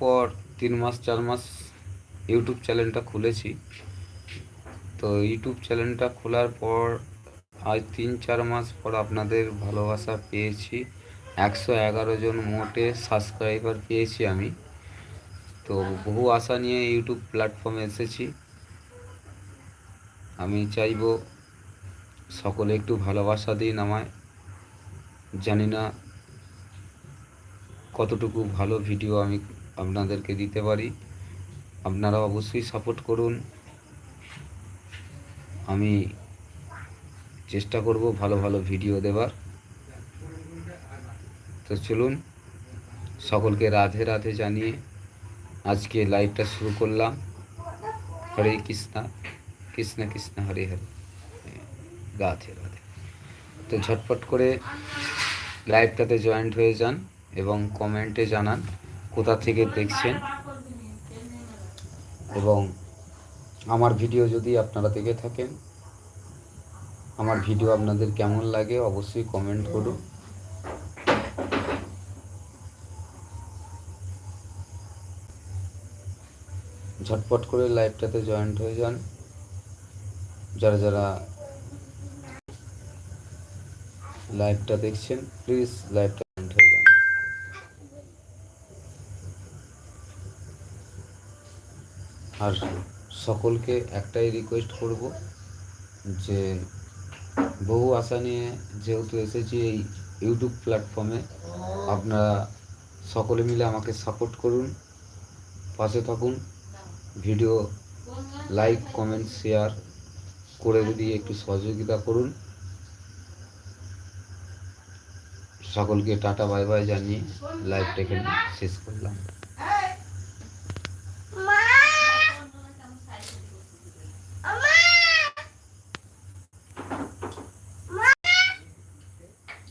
পর তিন মাস, চার মাস ইউটিউব চ্যানেলটা খুলেছি। তো ইউটিউব চ্যানেলটা খোলার পর আজ তিন, চার মাস পর আপনাদের ভালোবাসা পেয়েছি। একশো এগারো জন মোটে সাবস্ক্রাইবার পেয়েছি আমি। তো বহু আশা নিয়ে ইউটিউব প্ল্যাটফর্মে এসেছি। আমি চাইব সকলে একটু ভালোবাসা দিন আমায়। জানি না কতটুকু ভালো ভিডিও আমি আপনাদেরকে দিতে পারি। আপনারা অবশ্যই সাপোর্ট করুন। আমি চেষ্টা করব ভালো ভালো ভিডিও দেবার। তো চলুন, সকলকে রাধে রাধে জানিয়ে আজকে লাইভটা শুরু করলাম। হরে কৃষ্ণা, কৃষ্ণ কৃষ্ণ, হরে হরে। রাধে রাধে। তো ঝটপট করে লাইভটাতে জয়েন্ট হয়ে যান এবং কমেন্টে জানান। কোথা থেকে দেখছেন? এবং আমার ভিডিও যদি আপনারা দেখে থাকেন, আমার ভিডিও আপনাদের কেমন লাগে অবশ্যই কমেন্ট করুন। ঝটপট করে লাইভটাতে জয়েন্ট হয়ে যান। যারা যারা লাইভটা দেখছেন প্লিজ লাইভটা আর সকলকে একটাই রিকোয়েস্ট করব যে বহু আশা নিয়ে যেহেতু এসেছি এই ইউটিউব প্ল্যাটফর্মে আপনারা সকলে মিলে আমাকে সাপোর্ট করুন, পাশে থাকুন ভিডিও লাইক কমেন্ট শেয়ার করে দিয়ে একটু সহযোগিতা করুন। সকলকে টাটা বাই বাই জানিয়ে লাইভটা এখানে শেষ করলাম।